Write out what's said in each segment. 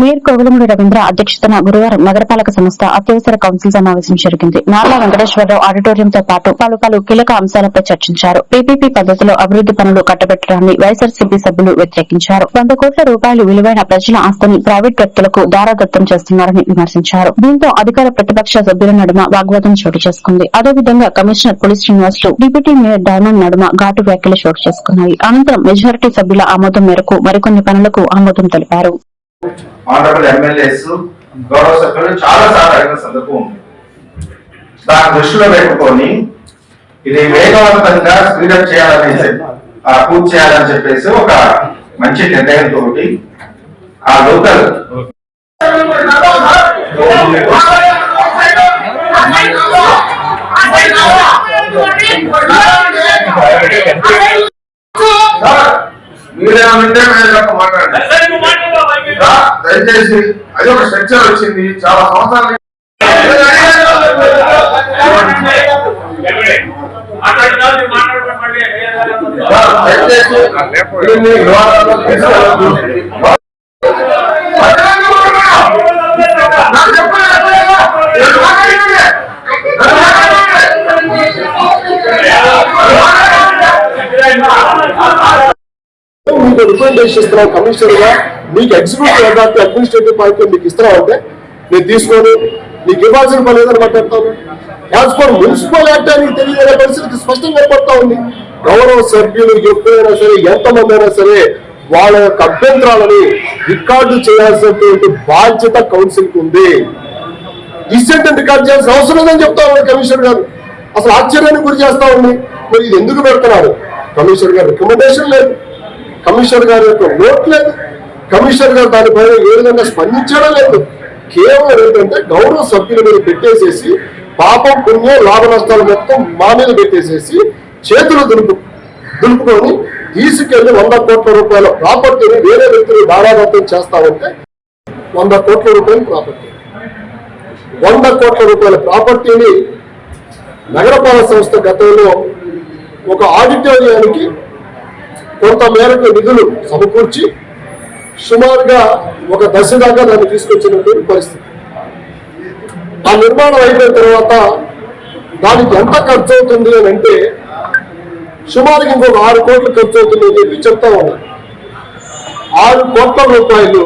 Mayor Kovelamudi Ravindra అధ్యక్షతన గురువారం నగరపాలక సంస్థ అత్యవసర కౌన్సిల్ సమావేశం జరిగింది. నార్ల వెంకటేశ్వరరావు ఆడిటోరియంతో పాటు పలు పలు కీలక అంశాలపై చర్చించారు. పీపీపీ పద్దతిలో అభివృద్ది పనులు కట్టబెట్టడాన్ని వైఎస్ఆర్సీపీ సభ్యులు వ్యతిరేకించారు. వంద కోట్ల రూపాయలు విలువైన ప్రజల ఆస్తిని ప్రైవేట్ వ్యక్తులకు దారాదత్తం చేస్తున్నారని విమర్శించారు. దీంతో అధికార ప్రతిపక్ష సభ్యుల నడుమ వాగ్వాదం చోటు చేసుకుంది. అదేవిధంగా కమిషనర్ పులిస్ శ్రీనివాసులు డిప్యూటీ మేయర్ డైమండ్ నడుమ ఘాటు వ్యాఖ్యలు చోటు చేసుకున్నాయి. అనంతరం మెజారిటీ సభ్యుల ఆమోదం మేరకు మరికొన్ని పనులకు ఆమోదం తెలిపారు. ఆనరబుల్ ఎమ్మెల్యేస్ గౌరవ సభ్యులు చాలా సార్లు అడిగిన సందర్భం ఉంది. దాన్ని దృష్టిలో పెట్టుకొని ఇది వేగవంతంగా స్పీడప్ చేయాలని పూర్తి చేయాలని చెప్పేసి ఒక మంచి నిర్ణయంతో ఆ లోకల్ మీరేమంటే మాట్లాడండి. దయచేసి అది ఒక స్ట్రక్చర్ వచ్చింది. చాలా సంవత్సరాలు దయచేసి మీకు రికమెండేషన్ ఇస్తున్నావు కమిషనర్గా మీకు ఎగ్జిక్యూటివ్ అథారిటీ అడ్మినిస్ట్రేటివ్ పార్టీ మీకు ఇస్తున్నావు అంటే నేను తీసుకొని నీకు ఇవ్వాల్సిన పని ఏదని మాట్లాడతాను. యాజ్ ఫర్ మున్సిపల్ యాక్ట్ అని తెలియజేసే పరిస్థితి స్పష్టంగా ఏర్పడతా ఉంది. గౌరవ సభ్యులు ఎప్పుడైనా సరే ఎంతమంది అయినా సరే వాళ్ళ యొక్క అభ్యంతరాలను రికార్డు చేయాల్సినటువంటి బాధ్యత కౌన్సిల్కు ఉంది డిసెంట్ రికార్డ్ చేయాల్సిన అవసరం లేదని చెప్తా ఉన్నాడు కమిషనర్ గారు. అసలు ఆశ్చర్యానికి గురి చేస్తా ఉంది. మరి ఇది ఎందుకు పెడుతున్నారు? కమిషనర్ గారు రికమెండేషన్ లేదు. కమిషనర్ గారి యొక్క నోట్ లేదు. కమిషనర్ గారు దానిపైన ఏ విధంగా స్పందించడం లేదు. కేవలం ఏంటంటే గౌరవ సభ్యుల మీద పెట్టేసేసి పాపం పుణ్యం లాభ నష్టాలు మొత్తం మా మీద పెట్టేసేసి చేతులు దులుపు దులుపుకొని తీసుకెళ్ళి వంద కోట్ల రూపాయల ప్రాపర్టీని వేరే వ్యక్తులు దారాదత్తం చేస్తామంటే వంద కోట్ల రూపాయల ప్రాపర్టీ. వంద కోట్ల రూపాయల ప్రాపర్టీని నగరపాలక సంస్థ గతంలో ఒక ఆడిటోరియానికి మేరకు నిధులు సమకూర్చి సుమారుగా ఒక దశ దాకా దాన్ని తీసుకొచ్చినటువంటి పరిస్థితి. ఆ నిర్మాణం అయిపోయిన తర్వాత దానికి ఎంత ఖర్చు అవుతుంది అని అంటే సుమారుగా ఇంకొక ఆరు కోట్లు ఖర్చు అవుతుంది అని చెప్పి చెప్తా ఉన్నారు ఆరు కోట్ల రూపాయలు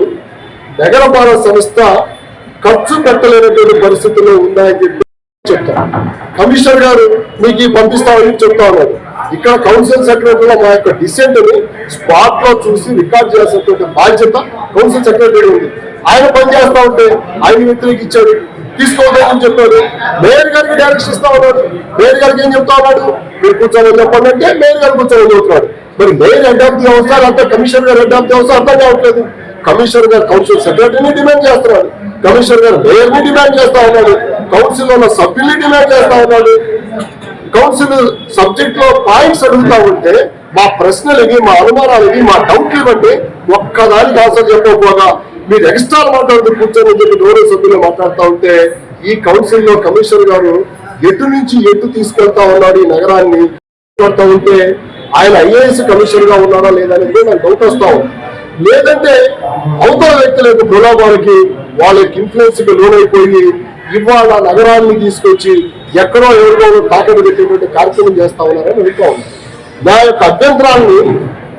నగరపాల సంస్థ ఖర్చు పెట్టలేనటువంటి పరిస్థితుల్లో ఉన్నాయని చెప్పి చెప్తాను కమిషనర్ గారు మీకు పంపిస్తామని చెప్తా ఉన్నారు. ఇక్కడ కౌన్సిల్ సెక్రటరీలో మా యొక్క డిసెంట్ని స్పాట్లో చూసి రికార్డ్ చేయాల్సినటువంటి బాధ్యత కౌన్సిల్ సెక్రటరీ ఉంది. ఆయన పని చేస్తా ఉంటే ఆయన వ్యతిరేకించాడు తీసుకోవద్దని చెప్పాడు. మేయర్ గారికి డైరెక్షన్ ఇస్తా ఉన్నాడు. మేయర్ గారికి ఏం చెప్తా ఉన్నాడు? మీరు కూర్చోమని చెప్పండి అంటే మేయర్ గారు కూర్చోమని చెబుతున్నాడు. మరి మేయర్ హెడ్ ఆఫ్ ది అంటే కమిషనర్ గారు హెడ్ ఆఫ్ ది అర్థం కావట్లేదు. కమిషనర్ గారు కౌన్సిల్ సెక్రటరీని డిమాండ్ చేస్తున్నాడు. కమిషనర్ గారు మేయర్ని డిమాండ్ చేస్తా ఉన్నాడు. కౌన్సిల్లో ఉన్న సభ్యుల్ని డిమాండ్ చేస్తా ఉన్నాడు. కౌన్సిల్ సబ్జెక్ట్లో పాయింట్స్ అడుగుతా ఉంటే మా ప్రశ్నలు ఇవి మా అనుమానాలు ఇవి మా డౌట్లు ఇవ్వండి. ఒక్కదానికి ఆన్సర్ చెప్పకపోగా మీరు ఎక్స్ట్రా మాట్లాడుతూ కూర్చొని చెప్పి గౌరవ సభ్యులు మాట్లాడుతూ ఉంటే ఈ కౌన్సిల్లో కమిషనర్ గారు ఎటు నుంచి ఎటు తీసుకెళ్తా ఉన్నాడు ఈ నగరాన్ని మాట్లాడుతూ ఉంటే ఆయన ఐఏఎస్ కమిషనర్గా ఉన్నాడా లేదా అనేది నాకు డౌట్ వస్తా ఉంది. లేదంటే అవతల వ్యక్తుల యొక్క ప్రలోభాలకి వాళ్ళ యొక్క ఇన్ఫ్లుయెన్స్కి లోనైపోయి ఇవాళ నగరాన్ని తీసుకొచ్చి ఎక్కడో ఎవరికో తాకట్టు పెట్టేటువంటి కార్యక్రమం చేస్తా ఉన్నారని అడుగుతా నా యొక్క అభ్యంతరాన్ని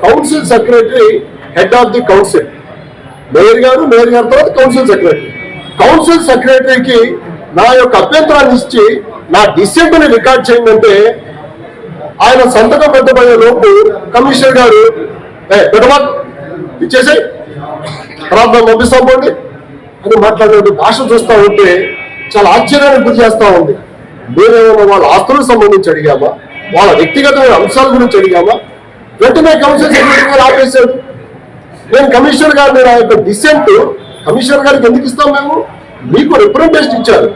council secretary head of the council mayor గారు మేయర్ గారి తర్వాత కౌన్సిల్ సెక్రటరీ కౌన్సిల్ సెక్రటరీకి నా యొక్క అభ్యంతరాన్ని ఇచ్చి నా డిసెంట్ రికార్డ్ చేయండి ఆయన సంతకం పెట్టబోయే లోపు కమిషనర్ గారు "ఏ, పెట్టమా ఇచ్చేసాయి. ప్రార్థన పంపిస్తాం పోండి. అని మాట్లాడే భాష చూస్తా ఉంటే చాలా ఆశ్చర్యానికి గురి చేస్తా ఉంది. మేమేమో వాళ్ళ ఆస్తులకు సంబంధించి అడిగామా? వాళ్ళ వ్యక్తిగతమైన అంశాల గురించి అడిగామా? వెంటనే కమిషన్ సెక్రటరీ గారు ఆపేశాడు. నేను కమిషనర్ గారు నేను ఆ యొక్క డిసెంట్ కమిషనర్ గారికి ఎందుకు ఇస్తాం మేము? మీకు రిప్రజెంటేషన్ ఇచ్చారు.